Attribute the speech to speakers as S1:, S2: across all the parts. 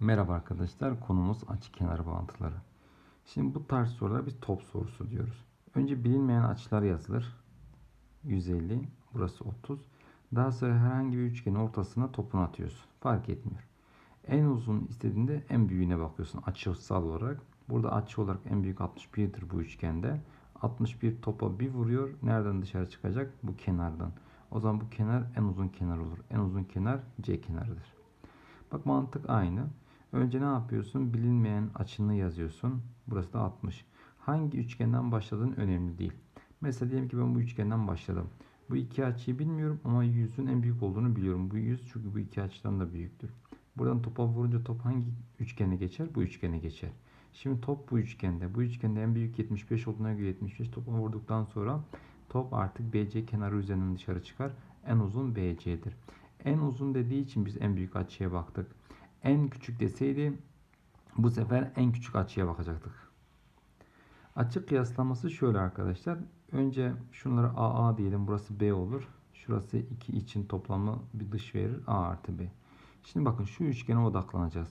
S1: Merhaba arkadaşlar. Konumuz açı kenar bağıntıları. Şimdi bu tarz sorular biz top sorusu diyoruz. Önce bilinmeyen açılar yazılır. 150, burası 30. Daha sonra herhangi bir üçgenin ortasına topunu atıyorsun. Fark etmiyor. En uzun istediğinde en büyüğüne bakıyorsun açısal olarak. Burada açı olarak en büyük 61'dir bu üçgende. 61 topa bir vuruyor. Nereden dışarı çıkacak? Bu kenardan. O zaman bu kenar en uzun kenar olur. En uzun kenar C kenarıdır. Bak mantık aynı. Önce ne yapıyorsun? Bilinmeyen açını yazıyorsun. Burası da 60. Hangi üçgenden başladığın önemli değil. Mesela diyelim ki ben bu üçgenden başladım. Bu iki açıyı bilmiyorum ama yüzün en büyük olduğunu biliyorum. Bu yüz çünkü bu iki açıdan da büyüktür. Buradan topa vurunca top hangi üçgene geçer? Bu üçgene geçer. Şimdi top bu üçgende. Bu üçgende en büyük 75 olduğuna göre 75 topa vurduktan sonra top artık BC kenarı üzerinden dışarı çıkar. En uzun BC'dir. En uzun dediği için biz en büyük açıya baktık. En küçük deseydi bu sefer en küçük açıya bakacaktık. Açı kıyaslaması şöyle arkadaşlar. Önce şunları AA diyelim. Burası B olur. Şurası 2 için toplamı bir dış verir. A artı B. Şimdi bakın şu üçgene odaklanacağız.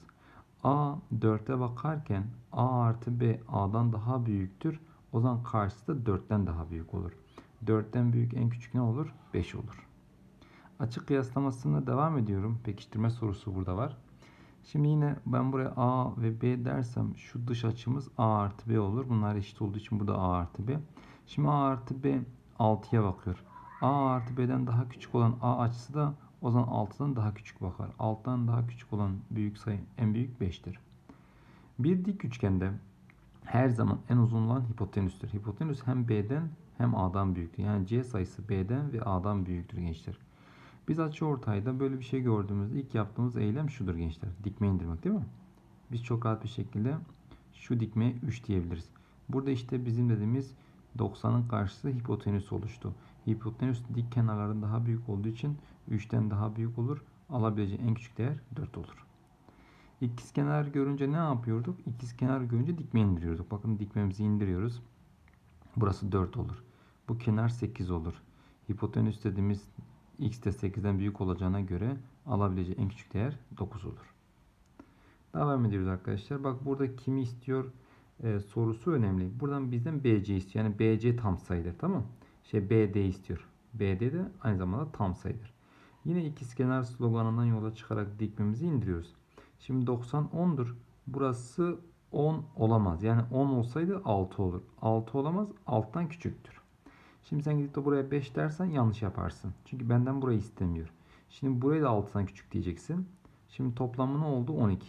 S1: A 4'e bakarken A artı B A'dan daha büyüktür. O zaman karşısı da 4'ten daha büyük olur. 4'ten büyük en küçük ne olur? 5 olur. Açı kıyaslamasına devam ediyorum. Pekiştirme sorusu burada var. Şimdi yine ben buraya A ve B dersem şu dış açımız A artı B olur. Bunlar eşit olduğu için burada A artı B. Şimdi A artı B 6'ya bakıyor. A artı B'den daha küçük olan A açısı da o zaman 6'dan daha küçük bakar. 6'dan daha küçük olan büyük sayı en büyük 5'tir. Bir dik üçgende her zaman en uzun olan hipotenüstür. Hipotenüs hem B'den hem A'dan büyüktür. Yani C sayısı B'den ve A'dan büyüktür gençler. Biz açı ortayda böyle bir şey gördüğümüzde ilk yaptığımız eylem şudur gençler. Dikme indirmek değil mi? Biz çok rahat bir şekilde şu dikmeye 3 diyebiliriz. Burada işte bizim dediğimiz 90'ın karşısı hipotenüs oluştu. Hipotenüs dik kenarların daha büyük olduğu için 3'ten daha büyük olur. Alabileceği en küçük değer 4 olur. İkizkenar görünce ne yapıyorduk? İkizkenar görünce dikme indiriyorduk. Bakın dikmemizi indiriyoruz. Burası 4 olur. Bu kenar 8 olur. Hipotenüs dediğimiz x de 8'den büyük olacağına göre alabileceği en küçük değer 9 olur. Devam ediyoruz arkadaşlar. Bak burada kimi istiyor e, sorusu önemli. Buradan bizden BC istiyor. Yani BC tam sayıdır. Tamam Şey BD istiyor. BD de aynı zamanda tam sayıdır. Yine ikizkenar sloganından yola çıkarak dikmemizi indiriyoruz. Şimdi 90 10'dur. Burası 10 olamaz. Yani 10 olsaydı 6 olur. 6 olamaz. Alttan küçüktür. Şimdi sen gidip de buraya 5 dersen yanlış yaparsın. Çünkü benden burayı istemiyor. Şimdi burayı da 6'dan küçük diyeceksin. Şimdi toplamı ne oldu? 12.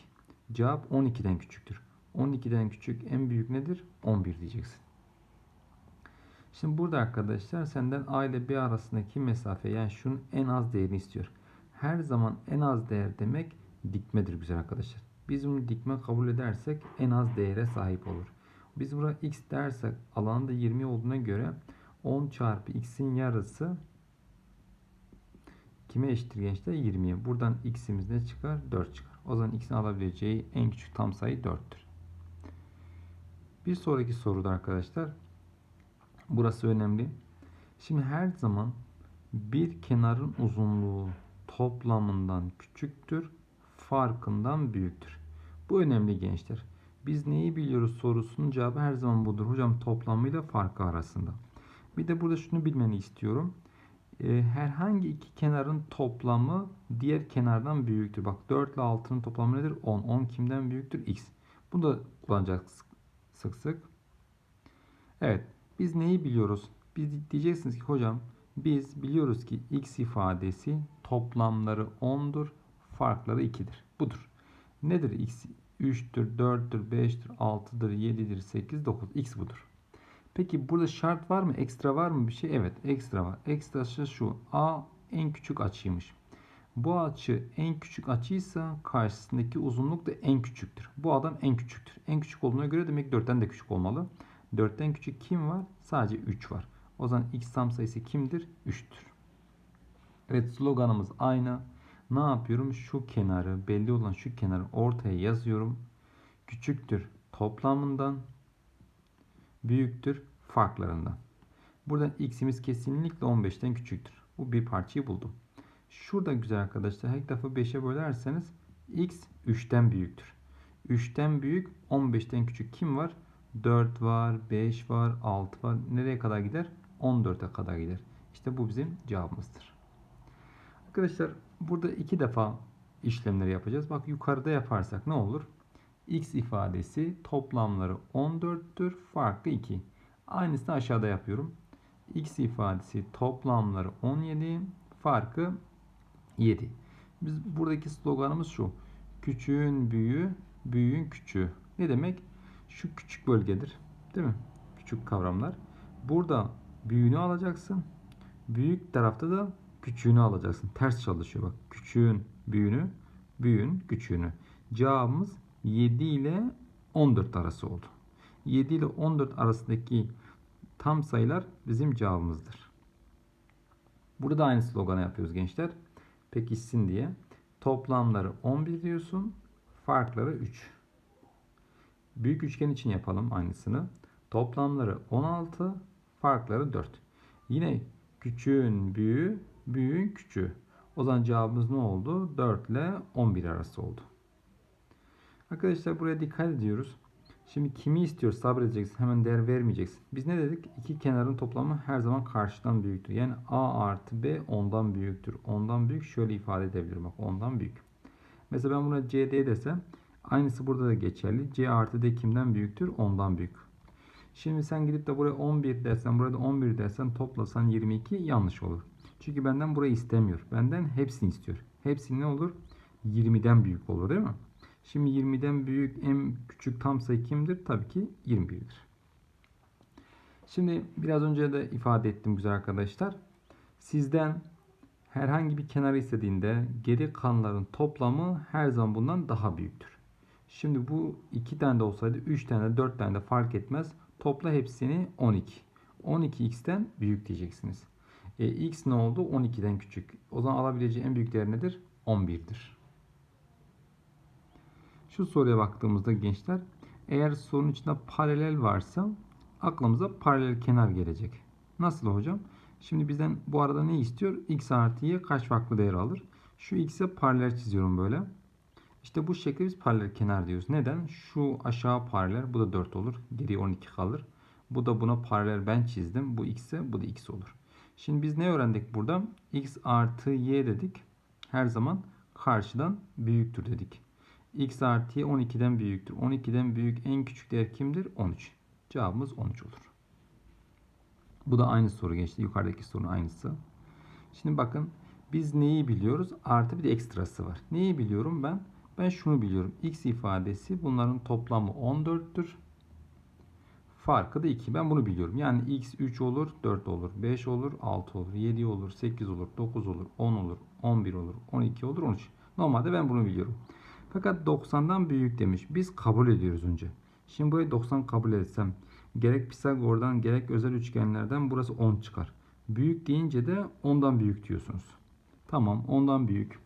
S1: Cevap 12'den küçüktür. 12'den küçük en büyük nedir? 11 diyeceksin. Şimdi burada arkadaşlar senden A ile B arasındaki mesafe yani şunun en az değerini istiyor. Her zaman en az değer demek dikmedir güzel arkadaşlar. Biz bunu dikme kabul edersek en az değere sahip olur. Biz buraya x dersek alanda 20 olduğuna göre 10 çarpı x'in yarısı kime eşittir gençler? 20'ye. Buradan x'imiz ne çıkar? 4 çıkar. O zaman x'in alabileceği en küçük tam sayı 4'tür. Bir sonraki soruda arkadaşlar burası önemli. Şimdi her zaman bir kenarın uzunluğu toplamından küçüktür, farkından büyüktür. Bu önemli gençler. Biz neyi biliyoruz sorusunun cevabı her zaman budur. Hocam toplamıyla farkı arasında. Bir de burada şunu bilmeni istiyorum. Ee, herhangi iki kenarın toplamı diğer kenardan büyüktür. Bak 4 ile 6'nın toplamı nedir? 10. 10 kimden büyüktür? X. Bunu da kullanacağız sık sık. Evet. Biz neyi biliyoruz? Biz diyeceksiniz ki hocam biz biliyoruz ki x ifadesi toplamları 10'dur, farkları 2'dir. Budur. Nedir x? 3'tür, 4'tür, 5'tir, 6'dır, 7'dir, 8, 9. x budur. Peki burada şart var mı? Ekstra var mı bir şey? Evet ekstra var. Ekstrası şu. A en küçük açıymış. Bu açı en küçük açıysa karşısındaki uzunluk da en küçüktür. Bu adam en küçüktür. En küçük olduğuna göre demek 4'ten de küçük olmalı. 4'ten küçük kim var? Sadece 3 var. O zaman x tam sayısı kimdir? 3'tür. Evet sloganımız aynı. Ne yapıyorum? Şu kenarı belli olan şu kenarı ortaya yazıyorum. Küçüktür toplamından büyüktür farklarından. Buradan x'imiz kesinlikle 15'ten küçüktür. Bu bir parçayı buldum. Şurada güzel arkadaşlar her tarafı 5'e bölerseniz x 3'ten büyüktür. 3'ten büyük 15'ten küçük kim var? 4 var, 5 var, 6 var. Nereye kadar gider? 14'e kadar gider. İşte bu bizim cevabımızdır. Arkadaşlar burada iki defa işlemleri yapacağız. Bak yukarıda yaparsak ne olur? X ifadesi toplamları 14'tür. Farkı 2. Aynısını aşağıda yapıyorum. x ifadesi toplamları 17. Farkı 7. Biz buradaki sloganımız şu. Küçüğün büyüğü, büyüğün küçüğü. Ne demek? Şu küçük bölgedir. Değil mi? Küçük kavramlar. Burada büyüğünü alacaksın. Büyük tarafta da küçüğünü alacaksın. Ters çalışıyor bak. Küçüğün büyüğünü, büyüğün küçüğünü. Cevabımız 7 ile 14 arası oldu. 7 ile 14 arasındaki tam sayılar bizim cevabımızdır. Burada da aynı sloganı yapıyoruz gençler. Pekişsin diye. Toplamları 11 diyorsun. Farkları 3. Büyük üçgen için yapalım aynısını. Toplamları 16, farkları 4. Yine küçüğün büyüğü, büyüğün küçüğü. O zaman cevabımız ne oldu? 4 ile 11 arası oldu. Arkadaşlar buraya dikkat ediyoruz. Şimdi kimi istiyor sabredeceksin. Hemen değer vermeyeceksin. Biz ne dedik? İki kenarın toplamı her zaman karşıdan büyüktür. Yani a artı b ondan büyüktür. Ondan büyük şöyle ifade edebilirim. Bak ondan büyük. Mesela ben buna cd desem aynısı burada da geçerli. c artı d kimden büyüktür? Ondan büyük. Şimdi sen gidip de buraya 11 dersen, burada 11 dersen toplasan 22 yanlış olur. Çünkü benden burayı istemiyor. Benden hepsini istiyor. Hepsi ne olur? 20'den büyük olur değil mi? Şimdi 20'den büyük en küçük tam sayı kimdir? Tabii ki 21'dir. Şimdi biraz önce de ifade ettim güzel arkadaşlar. Sizden herhangi bir kenarı istediğinde geri kalanların toplamı her zaman bundan daha büyüktür. Şimdi bu iki tane de olsaydı 3 tane de 4 tane de fark etmez. Topla hepsini 12. 12x'ten büyük diyeceksiniz. E, x ne oldu? 12'den küçük. O zaman alabileceği en büyük değer nedir? 11'dir. Şu soruya baktığımızda gençler eğer sorunun içinde paralel varsa aklımıza paralel kenar gelecek. Nasıl hocam? Şimdi bizden bu arada ne istiyor? x artı y kaç farklı değer alır? Şu x'e paralel çiziyorum böyle. İşte bu şekilde biz paralel kenar diyoruz. Neden? Şu aşağı paralel. Bu da 4 olur. Geriye 12 kalır. Bu da buna paralel ben çizdim. Bu x'e bu da x olur. Şimdi biz ne öğrendik burada? x artı y dedik. Her zaman karşıdan büyüktür dedik. X artı y 12'den büyüktür. 12'den büyük en küçük değer kimdir? 13. Cevabımız 13 olur. Bu da aynı soru geçti. Yukarıdaki sorunun aynısı. Şimdi bakın biz neyi biliyoruz? Artı bir de ekstrası var. Neyi biliyorum ben? Ben şunu biliyorum. X ifadesi bunların toplamı 14'tür. Farkı da 2. Ben bunu biliyorum. Yani x 3 olur, 4 olur, 5 olur, 6 olur, 7 olur, 8 olur, 9 olur, 10 olur, 11 olur, 12 olur, 13. Normalde ben bunu biliyorum. Fakat 90'dan büyük demiş. Biz kabul ediyoruz önce. Şimdi burayı 90 kabul etsem gerek Pisagor'dan gerek özel üçgenlerden burası 10 çıkar. Büyük deyince de 10'dan büyük diyorsunuz. Tamam 10'dan büyük.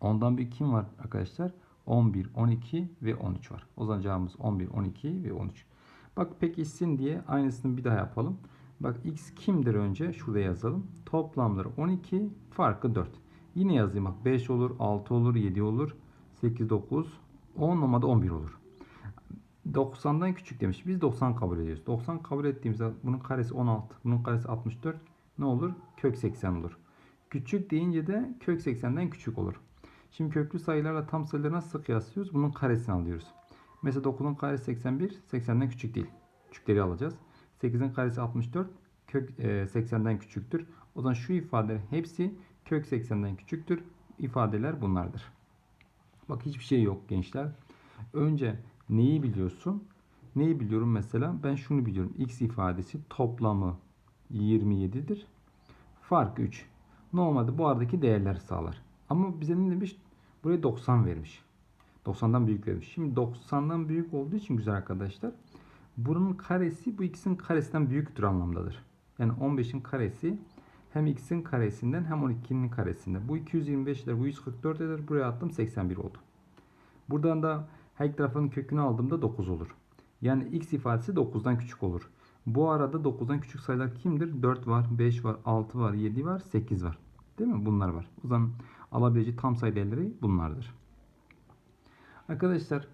S1: Ondan büyük kim var arkadaşlar? 11, 12 ve 13 var. O zaman cevabımız 11, 12 ve 13. Bak pek işsin diye aynısını bir daha yapalım. Bak x kimdir önce? Şurada yazalım. Toplamları 12, farkı 4. Yine yazayım bak 5 olur, 6 olur, 7 olur, 8, 9, 10 olmadı 11 olur. 90'dan küçük demiş. Biz 90 kabul ediyoruz. 90 kabul ettiğimizde bunun karesi 16, bunun karesi 64 ne olur? Kök 80 olur. Küçük deyince de kök 80'den küçük olur. Şimdi köklü sayılarla tam sayıları nasıl kıyaslıyoruz? Bunun karesini alıyoruz. Mesela 9'un karesi 81, 80'den küçük değil. Küçükleri alacağız. 8'in karesi 64, kök 80'den küçüktür. O zaman şu ifadelerin hepsi kök 80'den küçüktür. İfadeler bunlardır. Bak hiçbir şey yok gençler. Önce neyi biliyorsun? Neyi biliyorum mesela? Ben şunu biliyorum. X ifadesi toplamı 27'dir. Fark 3. Normalde bu aradaki değerleri sağlar. Ama bize ne demiş? Buraya 90 vermiş. 90'dan büyük vermiş. Şimdi 90'dan büyük olduğu için güzel arkadaşlar. Bunun karesi bu x'in karesinden büyüktür anlamdadır. Yani 15'in karesi hem x'in karesinden hem 12'nin karesinden. Bu 225 eder, bu 144 eder. Buraya attım 81 oldu. Buradan da her tarafın kökünü aldığımda 9 olur. Yani x ifadesi 9'dan küçük olur. Bu arada 9'dan küçük sayılar kimdir? 4 var, 5 var, 6 var, 7 var, 8 var. Değil mi? Bunlar var. O zaman alabileceği tam sayı değerleri bunlardır. Arkadaşlar